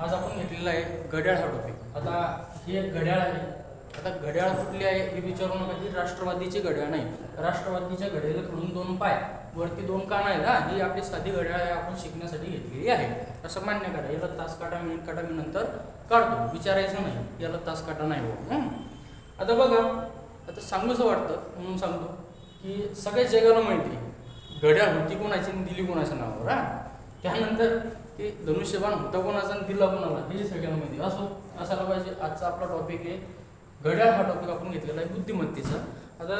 आज आपण घेतलेला आहे घड्याळ हा टॉपिक आता ही एक घड्याळ आहे. आता घड्याळ कुठली आहे हे विचारू नका. ही राष्ट्रवादीची घड्याळ नाही. राष्ट्रवादीच्या घड्याला खडून दोन पाय वरती दोन कान आहेत ना ही आपली साधी घड्याळ आहे आपण शिकण्यासाठी घेतलेली आहे. असं मान्य करा. याला तास काटा मिनिट काटा मी नंतर काढतो. विचारायचं नाही. याला तास काटा नाही हो? आता बघा. आता सांगूच वाटतं म्हणून सांगतो की सगळ्या जगाला माहिती आहे. घड्याळ होती कोणाची आणि दिली कोणाच्या नावावर हा. त्यानंतर ते धनुष्यबाण होता कोणाचा आणि दिला कोणाला हे सगळ्यांना माहिती असो असायला पाहिजे. आजचा आपला टॉपिक आहे. घड्याळ हा टॉपिक आपण घेतलेला आहे बुद्धिमत्तेचा. आता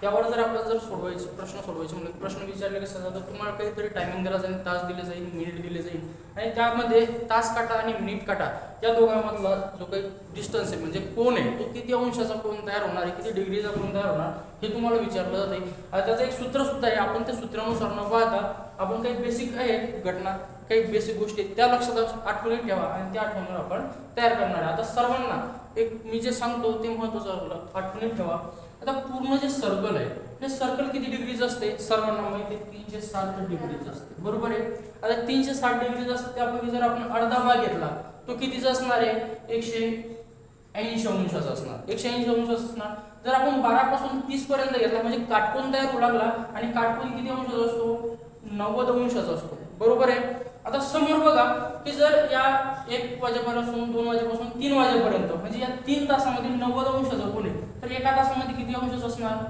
त्यावर जर आपल्याला जर सोडवायचे प्रश्न सोडवायचे म्हणजे प्रश्न विचारले कसं जातं तुम्हाला काहीतरी टायमिंग दिला जाईल तास दिले जाईल मिनिट दिले जाईल. आणि त्यामध्ये तास काटा आणि मिनिट काटा या दोघांमधला जो काही डिस्टन्स आहे म्हणजे कोण आहे तो किती अंशाचा कोण तयार होणार आहे किती डिग्रीचा कोण तयार होणार हे तुम्हाला विचारलं जाते आता त्याचं एक सूत्रसुद्धा आहे आपण त्या सूत्रानुसार न पाहता आपण काही बेसिक आहे घटना काही बेसिक गोष्टी आहेत, त्या लक्षात आठवणी ठेवा आणि त्या आठवणीवर आपण तयार करणार आहे. आता सर्वांना एक मी जे सांगतो ते महत्वाचं आठवणीत ठेवा. आता पूर्ण जे सर्कल आहे ते सर्कल किती डिग्रीज असते? सर्वांना माहिती तीनशे साठ डिग्रीज असते. बरोबर आहे? आता तीनशे साठ डिग्रीज असते त्यापैकी जर आपण अर्धा भाग घेतला तो कितीचा असणार आहे? एकशे ऐंशी अंशाचा असणार. एकशे ऐंशी अंश असणार. जर आपण बारा पासून तीस पर्यंत घेतला म्हणजे काटकोन तयार होऊ लागला आणि काटकोन किती अंशाचा असतो? नव्वद अंशाचा असतो. बरोबर आहे? आता समोर बघा की जर या एक वाजेपासून दोन वाजेपासून तीन वाजेपर्यंत म्हणजे या तीन तासामध्ये नव्वद अंशाचा कोण आहे? तर एका तासामध्ये किती अंशच असणार?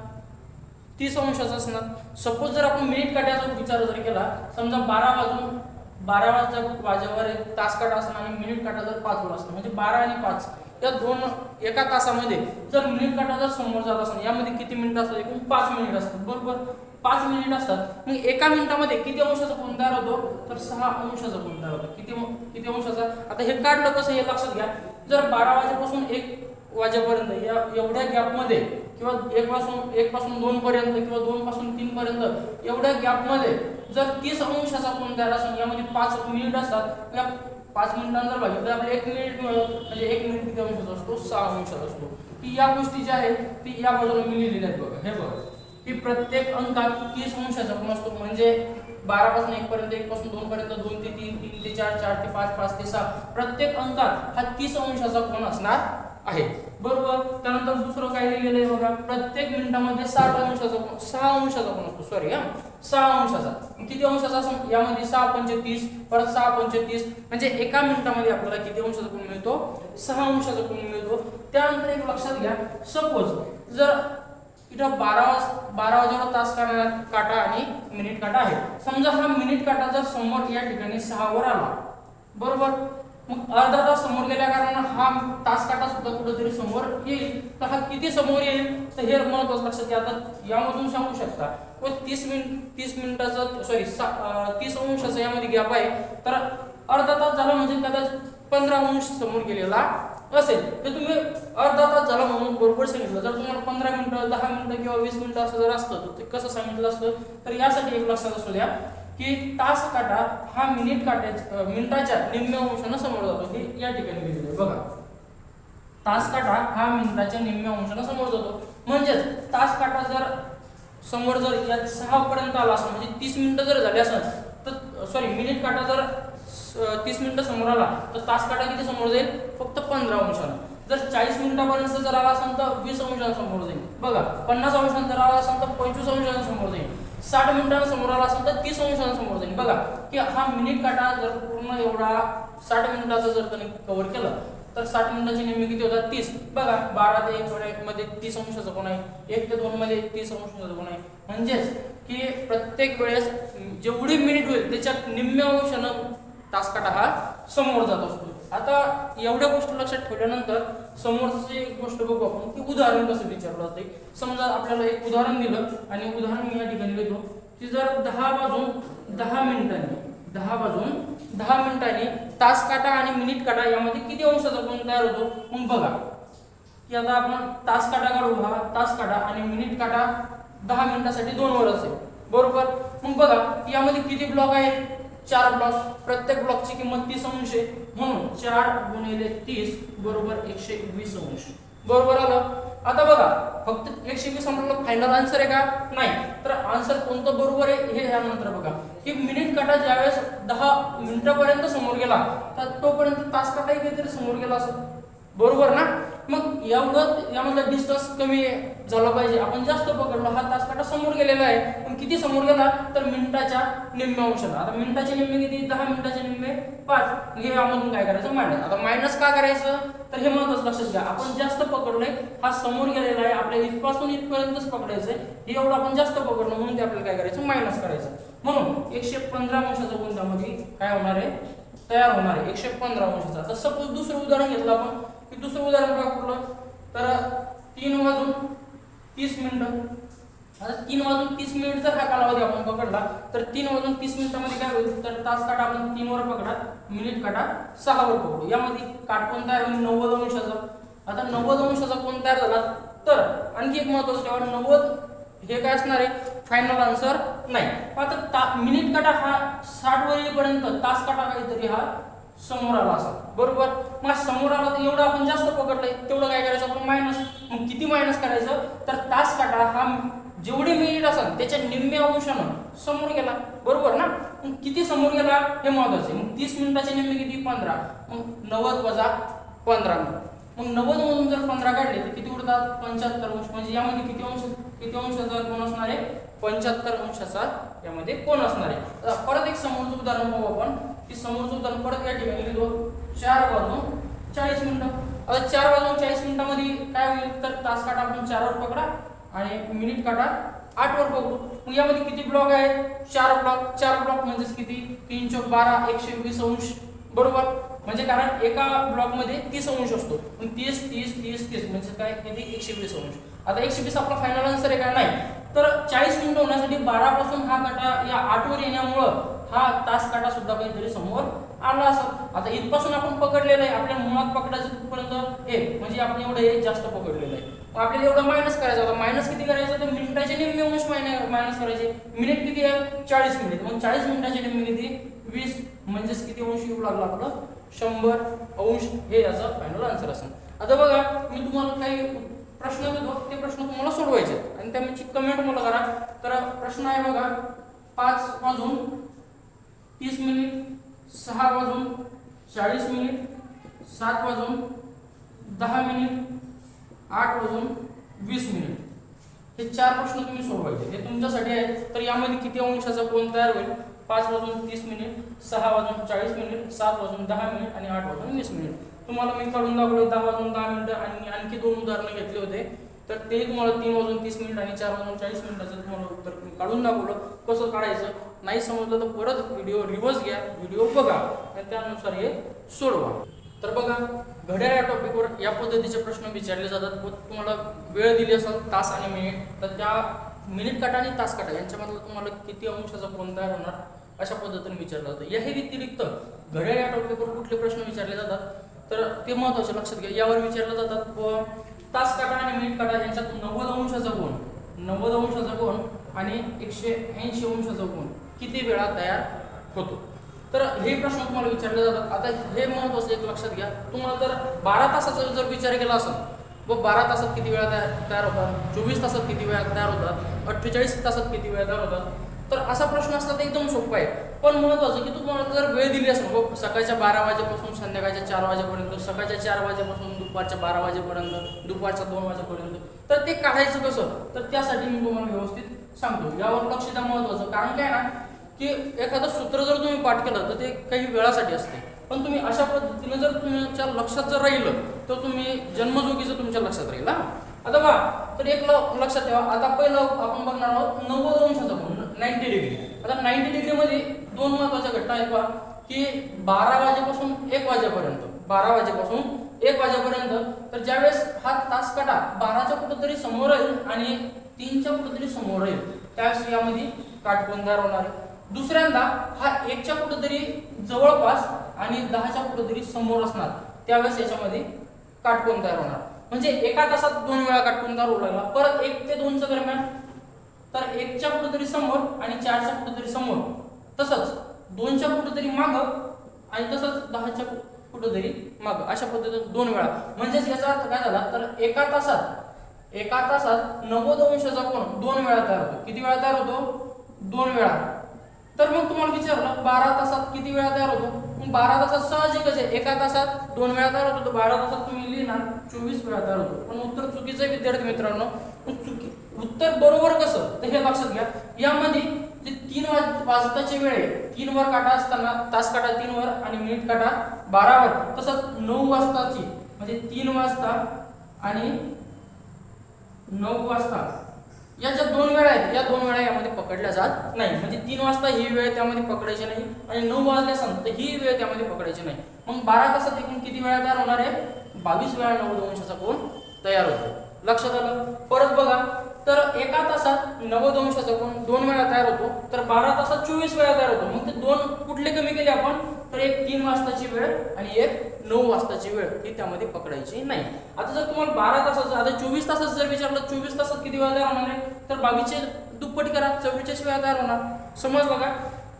तीस अंशाचा असणार. सपोज जर आपण मिनिट काट्याचा विचार जर केला समजा बारा वाजून बारा वाजता वाजेवर एक तास काटा असणार आणि मिनिट काटा जर पाच वर असणार म्हणजे बारा आणि पाच. या दोन एका तासामध्ये जर मिनिट काटा जर समोर जात असणार यामध्ये किती मिनिट असतात एकूण? पाच मिनिट असतात. बरोबर? पाच मिनिट असतात. मग एका मिनिटामध्ये किती अंशाचा कोण तयार होतो? तर सहा अंशाचा कोण तयार होतो. किती किती अंशाचा? आता हे काढलं कसं? हे लक्षात घ्या. जर बारा वाजेपासून एक वाजेपर्यंत या एवढ्या गॅपमध्ये किंवा एक पासून एक पासून दोन पर्यंत किंवा दोन पासून तीन पर्यंत एवढ्या गॅपमध्ये जर तीस अंशाचा कोण तयार यामध्ये पाच मिनिट असतात. या पाच मिनिटांना जर बघितलं तर आपल्याला एक मिनिट मिळत. म्हणजे एक मिनिट किती अंशाचा असतो? सहा अंशाचा असतो. की या गोष्टी ज्या आहेत ती या बाजूला मी लिहिलेल्या आहेत बघा. हे बघा. की प्रत्येक अंकात तीस अंशाचा कोण असतो. म्हणजे बारा पासून एक पर्यंत एक पासून दोन पर्यंत दोन ते तीन तीन ते चार चार ते पाच पाच ते सहा. प्रत्येक अंकात हा तीस अंशाचा कोण असणार आहे. बरोबर? त्यानंतर दुसरं काय लिहिलेलं आहे बघा. प्रत्येक मिनिटामध्ये साठ अंशाचा कोण सहा अंशाचा कोण असतो. सॉरी हा. सहा अंशाचा. किती अंशाचा यामध्ये सहा पंचे तीस परत सहा पंचे तीस. म्हणजे एका मिनिटामध्ये आपल्याला किती अंशाचा कोण मिळतो? सहा अंशाचा कोण मिळतो. त्यानंतर एक लक्षात घ्या. सपोज जर इथं बारा बारा वाजेवर तास काढा काटा आणि मिनिट काटा आहे समजा हा मिनिट काटा जर समोर या ठिकाणी सहावर आला बरोबर? मग अर्धा तास समोर गेल्या कारणानं हा तास काटा सुद्धा कुठेतरी समोर येईल. तर हा किती समोर येईल? तर हे महत्वाचं लक्षात घ्या. आता यामधून सांगू शकता. व तीस मिनिट तीस मिनिटाचं सॉरी तीस अंशाचं यामध्ये गॅप आहे. तर अर्धा तास झाला म्हणजे कदाचित पंधरा अंश समोर गेलेला असेल तर तुम्ही अर्धा तास झाला म्हणून बरोबर सांगितलं. जर तुम्हाला पंधरा मिनिटं दहा मिनिटं किंवा वीस मिनिटं असं जर असतं तर ते कसं सांगितलं असतं तर यासाठी एक लक्षात असू द्या की तास काटा हा मिनिट काट्याच्या मिनिटाच्या निम्म्या अंशानं समोर जातो. हे या ठिकाणी लिहिलेलं आहे. बघा. तास काटा हा मिनिटाच्या निम्म्या अंशानं समोर जातो. म्हणजेच तास काटा जर समोर जर या सहा पर्यंत आला असं म्हणजे तीस मिनिटं जर झाले असेल तर सॉरी मिनिट काटा जर तीस मिनिटं समोर आला तर तास काटा किती समोर जाईल? फक्त पंधरा अंशानं जर चाळीस मिनिटापर्यंत जर आला असेल तर वीस अंशानं समोर जाईल. बघा पन्नास अंशानं जर आला असेल तर पंचवीस अंशानं समोर जाईल. साठ मिनिटांना समोर आला असेल तर तीस अंशानं समोर जाईल. बघा की हा मिनिट काटा जर पूर्ण एवढा साठ मिनिटाचा जर त्यांनी कव्हर केलं तर साठ मिनिटाची नेहमी किती होतात? तीस. बघा बारा ते एक थोड्या मध्ये तीस अंशाचा कोण आहे? एक ते दोन मध्ये तीस अंशाचा कोण आहे? म्हणजेच की प्रत्येक वेळेस जेवढी मिनिट होईल त्याच्या निम्म्या अंशानं तासकाटा हा समोर जात असतो. आता एवढ्या गोष्टी लक्षात ठेवल्यानंतर समोरची एक गोष्ट बघू आपण की उदाहरण कसं विचारलं जाते समजा आपल्याला एक उदाहरण दिलं आणि उदाहरण मी या ठिकाणी लिहितो. की जर दहा वाजून दहा मिनिटांनी दहा वाजून दहा मिनिटांनी तास काटा आणि मिनिट काटा यामध्ये किती अंशाचा गुण तयार होतो? मग बघा. की आता आपण तास काटा काढू हा तास काटा आणि मिनिट काटा दहा मिनिटासाठी दोन वर असेल बरोबर? मग बघा यामध्ये किती ब्लॉक आहेत? चार ब्लॉक प्रत्येक ब्लॉकची किंमत तीस अंश आहे. म्हणून चार गुणिले तीस बरोबर एकशे वीस अंश. बरोबर आलं? आता बघा फक्त एकशे वीस आपल्याला फायनल आन्सर आहे का? नाही. तर आन्सर कोणतं बरोबर आहे हे यानंतर बघा. की मिनिट काटा ज्यावेळेस दहा मिनिटापर्यंत समोर गेला तर तोपर्यंत तास काटाही काहीतरी समोर गेला असं बरोबर ना? मग एवढं यामधला डिस्टन्स कमी झालं पाहिजे. आपण जास्त पकडलो हा तास काटा समोर गेलेला आहे. पण किती समोर गेला? तर मिनिटाच्या निम्म्या अंशाला. आता मिनिटाचे निम्मे किती? दहा मिनिटाचे निम्मे? पाच. हे यामधून काय करायचं? मायनस आता मायनस का करायचं? तर हे महत्वाचं लक्षात घ्या. आपण जास्त पकडलोय हा समोर गेलेला आहे. आपल्या इथपासून इथपर्यंतच पकडायचंय हे एवढं आपण जास्त पकडलो म्हणून ते आपल्याला काय करायचं? मायनस करायचं. म्हणून एकशे पंधरा अंशाचा गुण त्यामध्ये काय होणार आहे? तयार होणार आहे. एकशे पंधरा अंशाचा. तर सपोज दुसरं उदाहरण घेतलं आपण. की दुसरं उदाहरण काय कुठलं तर तीन वाजून तीस मिनिटं. आता तीन वाजून तीस मिनिट जर हा कालावधी आपण पकडला तर तीन वाजून तीस मिनिटामध्ये काय होईल? तर तास काटा आपण तीन वर पकडा मिनिट काटा सहा वर पकडू. यामध्ये काट कोणता आहे नव्वद अंशाचा. आता नव्वद अंशाचा कोण तयार झाला? तर आणखी एक महत्वाचं ठेवा नव्वद हे काय असणार आहे? फायनल आन्सर नाही. आता ता मिनिट काटा हा साठ वर येईपर्यंत तास काटा काहीतरी हा. समोर आला असा. बरोबर? मग समोर आला तर एवढं आपण जास्त पकडलंय तेवढं काय करायचं? आपण मायनस मग किती मायनस करायचं? तर तास काटा हा जेवढे मिनिट असेल त्याच्या निम्म्या अंशानं समोर गेला. बरोबर ना? मग किती समोर गेला? हे महत्त्वाचे मग तीस मिनिटाचे निम्मे किती? पंधरा. मग नव्वद वजा पंधरा. मग नव्वद मधून जर पंधरा काढले तर किती उरतात पंच्याहत्तर अंश. म्हणजे यामध्ये किती अंश किती अंशाचा कोण असणार आहे? पंच्याहत्तर अंशाचा यामध्ये कोण असणार आहे? परत एक समोरचं उदाहरण पाहू आपण. की समोरचं उदाहरण परत या ठिकाणी लिहितो चार वाजून चाळीस मिनिटं. आता चार वाजून चाळीस मिनिटामध्ये काय होईल? तर तास काटा आपण चारवर पकडा आणि मिनिट काटा आठवर पकडू. मग यामध्ये किती ब्लॉक आहेत चार ब्लॉक चार ब्लॉक म्हणजेच किती? तीन चौक बारा एकशे वीस अंश. बरोबर? म्हणजे कारण एका ब्लॉकमध्ये तीस अंश असतो. पण तीस तीस तीस तीस. म्हणजे काय? किती? एकशे वीस अंश. आता एकशे वीस आपला फायनल आन्सर आहे का? नाही. तर चाळीस मिनिटं होण्यासाठी बारा पासून हा काटा या आठवर येण्यामुळं हा तास काटा सुद्धा काहीतरी समोर आला असं. आता इथपासून आपण पकडलेलं आहे. आपल्या मुळात पकडायचं कुठपर्यंत? हे म्हणजे आपण एवढं हे जास्त पकडलेलं आहे. आपल्याला एवढं मायनस करायचं होतं. मायनस किती करायचं? तर मिनिटाचे निम्मे अंश मायनस करायचे. मिनिट किती आहे? चाळीस मिनिट मग चाळीस मिनिटाचे निम्मे किती? वीस. म्हणजेच किती अंश येऊ लागला आपलं? शंभर अंश. हे याचं फायनल आन्सर असेल आता बघा मी तुम्हाला काही प्रश्न देतो. ते प्रश्न तुम्हाला सोडवायचे आणि त्याची कमेंट मला करा. तर प्रश्न आहे बघा पाच वाजून तीस मिनिट सहा वाजून चाळीस मिनिट सात वाजून दहा मिनिट आठ वाजून वीस मिनिट. हे चार प्रश्न तुम्ही सोडवायचे. हे तुमच्यासाठी आहे तर यामध्ये किती अंशाचा कोण तयार होईल? पाच वाजून तीस मिनिट सहा वाजून चाळीस मिनिट सात वाजून दहा मिनिट आणि आठ वाजून वीस मिनिट. तुम्हाला मी काढून दाखवले दहा वाजून दहा मिनिटं आणि आणखी दोन उदाहरणं घेतले होते. तर ते तुम्हाला तीन वाजून तीस मिनिट आणि चार वाजून चाळीस मिनिटाचं तुम्हाला उत्तर काढून दाखवलं. कसं काढायचं? नाही समजलं तर परत व्हिडिओ रिव्हर्स घ्या व्हिडिओ बघा आणि त्यानुसार हे सोडवा. तर बघा घड्याळ या टॉपिकवर या पद्धतीचे प्रश्न विचारले जातात. व तुम्हाला वेळ दिली असेल तास आणि मिनिट तर त्या मिनिट काटा आणि तास काटा यांच्यामधलं तुम्हाला किती अंशाचा कोण तयार होणार अशा पद्धतीने विचारलं जातं. याही व्यतिरिक्त घड्याळ या टॉपिकवर कुठले प्रश्न विचारले जातात? तर ते महत्त्वाचे लक्षात घ्या. यावर विचारलं जातात व तास काटा आणि मिनिट काटा यांच्यात नव्वद अंशाचा कोण? नव्वद अंशाचा कोण? आणि एकशे ऐंशी अंशाचा कोण? किती वेळा तयार होतो. तर हे प्रश्न तुम्हाला विचारले जातात. आता हे महत्वाचं एक लक्षात घ्या. तुम्हाला जर बारा तासाचा जर विचार केला असेल व बारा तासात किती वेळा तयार तयार होतात? चोवीस तासात किती वेळा तयार होतात? अठ्ठेचाळीस तासात किती वेळा तयार होतात? तर असा प्रश्न असला तर एकदम सोपा आहे. पण महत्वाचं की तुम्हाला जर वेळ दिली असेल व सकाळच्या बारा वाजेपासून संध्याकाळच्या चार वाजेपर्यंत सकाळच्या चार वाजेपासून दुपारच्या बारा वाजेपर्यंत दुपारच्या दोन वाजेपर्यंत तर ते काढायचं कसं? तर त्यासाठी मी तुम्हाला व्यवस्थित सांगतो. यावर लक्ष द्या महत्वाचं. कारण काय ना की एखादं सूत्र जर तुम्ही पाठ केलं तर ते काही वेळासाठी असते. पण तुम्ही अशा पद्धतीने जर तुमच्या लक्षात जर राहिलं तर तुम्ही जन्मजोगीचं तुमच्या लक्षात राहील हा. आता बघा तर एक लक्षात ठेवा. आता पहिलं आपण बघणार आहोत नव्वद अंशाचा कोण नाईन्टी डिग्री. आता नाईन्टी डिग्रीमध्ये दोन महत्त्वाच्या घटना आहेत पहा की बारा वाजेपासून एक वाजेपर्यंत बारा वाजेपासून एक वाजेपर्यंत तर ज्यावेळेस हा तास काटा बाराच्या कुठंतरी समोर राहील आणि तीनच्या कुठंतरी समोर राहील त्यावेळेस यामध्ये काटकोन होणार आहे. दुसऱ्यांदा हा एकच्या कुठंतरी जवळपास आणि दहाच्या कुठंतरी समोर असणार. त्यावेळेस याच्यामध्ये काटकोन तयार होणार. म्हणजे एका तासात दोन वेळा काटकोन तयार होऊ लागला. परत एक ते दोनच्या दरम्यान तर एकच्या कुठंतरी समोर आणि चारच्या कुठंतरी समोर. तसंच दोनच्या कुठंतरी माग आणि तसंच दहाच्या कु- कुठंतरी माग. अशा पद्धतीने दोन वेळा. म्हणजेच याचा अर्थ काय झाला? तर एका तासात एका तासात नव्वद अंशाचा कोण दोन वेळा तयार होतो. किती वेळा तयार होतो? दोन वेळा. तर मग तुम्हाला विचारलं बारा तासात किती वेळा तयार होतो? मग बारा तासात साहजिकच आहे. एका तासात दोन वेळा तयार होतो तर बारा तासात तुम्ही लिहिणार चोवीस वेळा तयार होतो. पण उत्तर चुकीचं आहे विद्यार्थी मित्रांनो. चुकी उत्तर बरोबर कसं? तर हे लक्षात घ्या. यामध्ये जे तीन वाज वाजताची वेळ आहे तीन वर काटा असताना तास काटा तीन वर आणि मिनिट काटा बारावर तसंच नऊ वाजताची म्हणजे तीन वाजता आणि नऊ वाजता या ज्या दोन वेळा आहेत या दोन वेळा यामध्ये पकडल्या जात नाही. म्हणजे तीन वाजता ही वेळ त्यामध्ये पकडायची नाही आणि नऊ वाजल्या तर ही वेळ त्यामध्ये पकडायची नाही. मग बारा तासात एकूण किती वेळा तयार होणार आहे? बावीस वेळा नव्वद अंशाचा कोण तयार होतो. लक्षात आलं? परत बघा. तर एका तासात नव्वद अंशाचा कोण दोन वेळा तयार होतो. तर बारा तासात चोवीस वेळा तयार होतो. मग ते दोन कुठले कमी केले आपण? तर एक तीन वाजताची वेळ आणि एक नऊ वाजताची वेळ ही त्यामध्ये पकडायची नाही. आता जर तुम्हाला बारा तासाचं आता चोवीस तासाचं जर विचारलं चोवीस तासात किती वेळा तयार होणार आहे? तर बावीसचे दुप्पट करा चव्वेचाळीस वेळा तयार होणार. समजलं का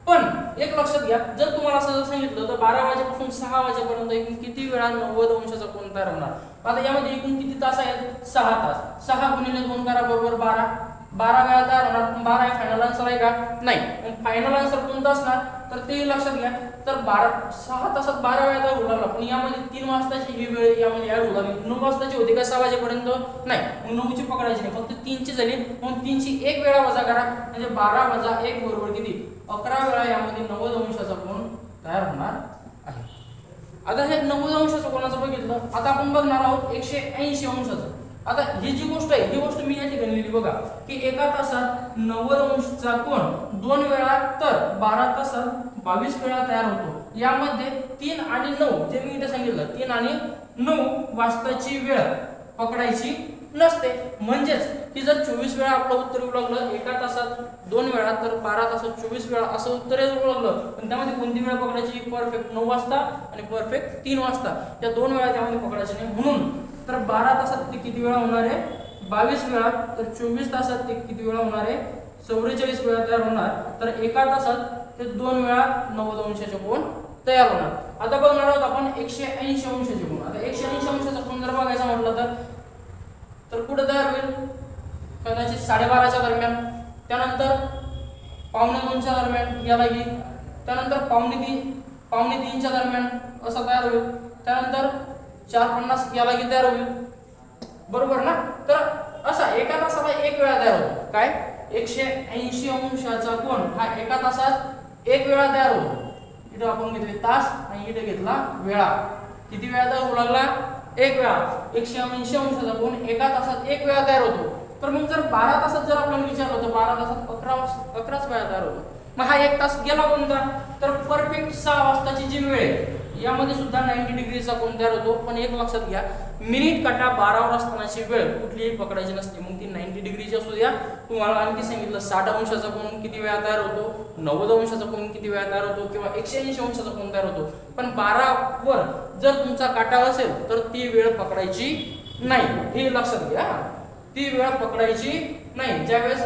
पण एक लक्षात घ्या जर तुम्हाला असं जर सांगितलं तर बारा वाजेपासून सहा वाजेपर्यंत किती वेळा नव्वद अंशाचा कोण तयार होणार? आता यामध्ये एकूण किती तास आहेत? सहा तास. सहा गुणिले दोन करा बरोबर बारा. बारा वेळा काय होणार. बारा बारा फायनल आन्सर आहे का? नाही. फायनल आन्सर कोणता असणार? तर ते लक्षात घ्या. तर बारा सहा तासात बारा वेळा काय होऊ लागला. पण यामध्ये तीन वाजताची ही वेळ यामध्ये ऍड होऊ लागली. नऊ वाजताची होती का? सहा वाजेपर्यंत नाही. मग नऊची पकडायची नाही. फक्त तीनची झाली. मग तीनची एक वेळा वजा करा. म्हणजे बारा वजा एक बरोबर किती? अकरा वेळा यामध्ये नव्वद अंशाचा कोण तयार होणार? आता हे नव्वद अंशाचं कोणाचं बघितलं? आता आपण बघणार आहोत एकशे ऐंशी अंशाचं. आता ही जी गोष्ट आहे ही गोष्ट मी या ठिकाणी लिहिली बघा की एका तासात नव्वद अंशचा कोण? दोन वेळा तर बारा तासात बावीस वेळा तयार होतो. यामध्ये तीन आणि नऊ जे मी इथे सांगितलं तीन आणि नऊ वाजताची वेळ पकडायची नसते. म्हणजेच की जर चोवीस वेळा आपलं उत्तर येऊ लागलं एका तासात दोन वेळा तर बारा तासात चोवीस वेळा असं उत्तर येऊ लागलं पण त्यामध्ये कोणती वेळ पकडायची? परफेक्ट नऊ वाजता आणि परफेक्ट तीन वाजता. त्या दोन वेळा त्यामध्ये पकडायची नाही. म्हणून तर बारा तासात ते किती वेळा होणार आहे? बावीस वेळा. तर चोवीस तासात ते किती वेळा होणार आहे? चौवेचाळीस वेळा तयार होणार. तर एका तासात ते दोन वेळा नव्वद अंशाचे कोण तयार होणार. आता बघणार आहोत आपण एकशे ऐंशी अंशाचे कोण. आता एकशे ऐंशी अंशाचा कोण जर बघायचा म्हटलं तर कुठं तयार होईल. कदाचित साडेबाराच्या दरम्यान. त्यानंतर पावणे दोनच्या दरम्यान यापैकी. त्यानंतर पावणे तीन पावणे तीनच्या दरम्यान असं तयार होईल. त्यानंतर चार पन्नास यापैकी तयार होईल. बरोबर ना? तर असा एका तासाला एक वेळा तयार होतो. काय? एकशे ऐंशी अंशाचा कोण हा एका तासात एक वेळा तयार होतो. इथं आपण घेतले तास आणि इथे घेतला वेळा. किती वेळा तयार होऊ लागला? एक वेळा एकशे ऐंशी अंशाचा कोण एका तासात एक वेळा तयार होतो. तर मग जर बारा तासात जर आपल्याला विचारलं तर बारा तासात अकरा वाज अकराच वेळा तयार होतो. मग हा एक तास गेला कोणता? तर परफेक्ट सहा वाजताची जी वेळ आहे यामध्ये सुद्धा नाईन्टी डिग्रीचा कोण तयार होतो. पण एक लक्षात घ्या मिनिट काटा बारावर असतानाची वेळ कुठलीही पकडायची नसते. मग ती नाईन्टी डिग्रीची असू द्या. तुम्हाला आणखी सांगितलं साठ अंशाचा कोण किती वेळा तयार होतो नव्वद अंशाचा कोण किती वेळा तयार होतो किंवा एकशे ऐंशी अंशाचा कोण तयार होतो. पण बारावर जर तुमचा काटा असेल तर ती वेळ पकडायची नाही. हे लक्षात घ्या. ती वेळ पकडायची नाही. ज्यावेळेस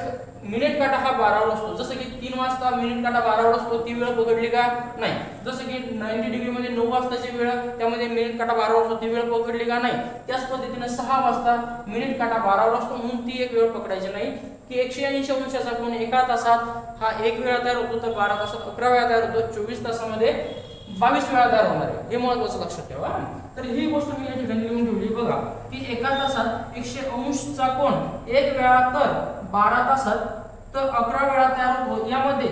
मिनिट काटा हा बारावर असतो. जसं की तीन वाजता मिनिट काटा बारावर असतो ती वेळ पकडली का? नाही. जसं की नाईन्टी डिग्री मध्ये नऊ वाजताची वेळ त्यामध्ये मिनिट काटा बारावर असतो ती वेळ पकडली का? नाही. त्याच पद्धतीने सहा वाजता मिनिट काटा बारावर असतो म्हणून ती एक वेळ पकडायची नाही. की एकशे ऐंशी अंशाचा कोण एका तासात हा एक वेळा तयार होतो तर बारा तासात अकरा वेळा तयार होतो चोवीस तासामध्ये बावीस वेळा तयार होणार आहे. हे महत्वाचं लक्षात ठेवा. तर ही गोष्ट मी या ठिकाणी लिहून ठेवली बघा की एका तासात एकशे अंशचा कोण एक वेळा तर बारा तासात तर अकरा वेळा तयार होतो यामध्ये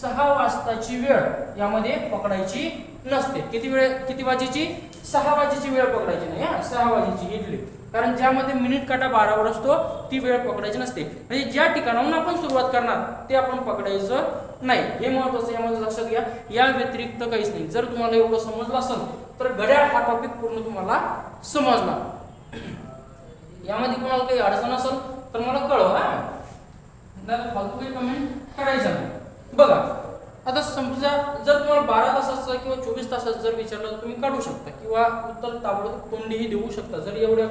सहा वाजताची वेळ यामध्ये पकडायची नसते. किती वेळ किती वाजेची? सहा वाजेची वेळ पकडायची नाही हा? सहा वाजेची इडली. कारण ज्यामध्ये मिनिट काटा बारावर असतो ती वेळ पकडायची नसते. म्हणजे ज्या ठिकाणाहून आपण सुरुवात करणार ते आपण पकडायचं नाही. हे महत्वाचं यामध्ये लक्षात घ्या. या व्यतिरिक्त काहीच नाही. जर तुम्हाला एवढं समजलं असेल तर घड्याळ हा टॉपिक पूर्ण तुम्हाला समजला. यामध्ये कोणाला काही अडचण असेल तर मला कळव हा? नाही फालतू काही कमेंट करायचा नाही. बघा आता समजा जर तुम्हाला बारा तासाचं किंवा चोवीस तासाचं जर विचारलं तर तुम्ही काढू शकता. किंवा उत्तर ताबडतोब तोंडीही देऊ शकता जर एवढ्या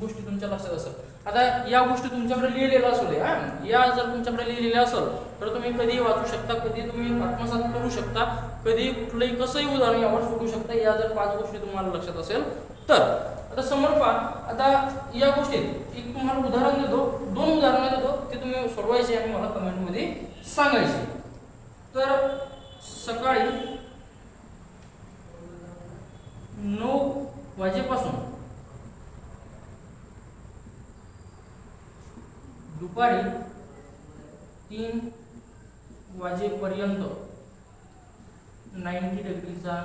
गोष्टी तुमच्या लक्षात असतात आता या गोष्टी तुमच्याकडे लिहिलेल्या असू दे या जर तुमच्याकडे लिहिलेल्या असेल तर तुम्ही कधीही वाचू शकता कधी तुम्ही आत्मसात करू शकता कधी कुठलंही कसंही उदाहरण यावर सोडू शकता या जर पाच गोष्टी तुम्हाला लक्षात असेल तर आता समोर पहा आता या गोष्टीत एक तुम्हाला उदाहरण देतो दोन उदाहरणं देतो ते तुम्ही सोडवायचे आणि मला कमेंटमध्ये सांगायचे. तर सकाळी नऊ वाजेपासून दुपारी तीन वाजेपर्यंत नाईन्टी डिग्रीचा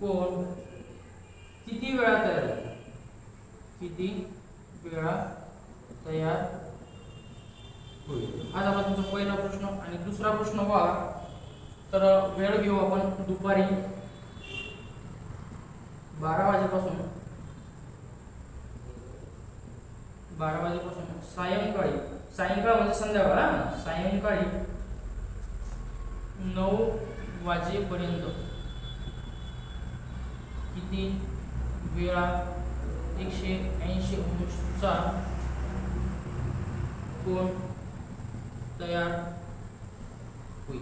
कोण किती वेळा तयार होतो किती वेळा तयार होईल? आज आपण तुमचा पहिला प्रश्न. आणि दुसरा प्रश्न पहा तर वेळ घेऊ आपण दुपारी बारा वाजेपासून. बारा वाजेपासून. सायंकाळी. सायंकाळ म्हणजे संध्याकाळ हा? सायंकाळी नऊ वाजेपर्यंत. किती? वेळा एकशे ऐंशी अंशचा कोण तयार होईल.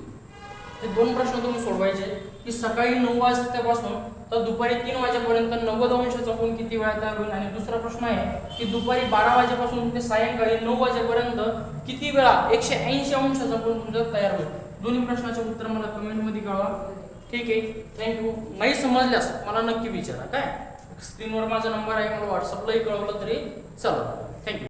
हे दोन प्रश्न तुम्ही सोडवायचे. की सकाळी नऊ वाजतापासून तर दुपारी तीन वाजेपर्यंत नव्वद अंशाचा कोण किती वेळा तयार होईल? आणि दुसरा प्रश्न आहे की दुपारी बारा वाजेपासून ते सायंकाळी नऊ वाजेपर्यंत किती वेळा एकशे ऐंशी अंशाचा कोण तुमचा तयार होईल? दोन्ही प्रश्नाचे उत्तर मला कमेंटमध्ये कळवा. ठीक आहे? थँक्यू नाही समजल्यास मला नक्की विचारा. काय? स्क्रीनवर माझा नंबर आहे मला व्हॉट्सअपलाही कळवलं तरी चालेल.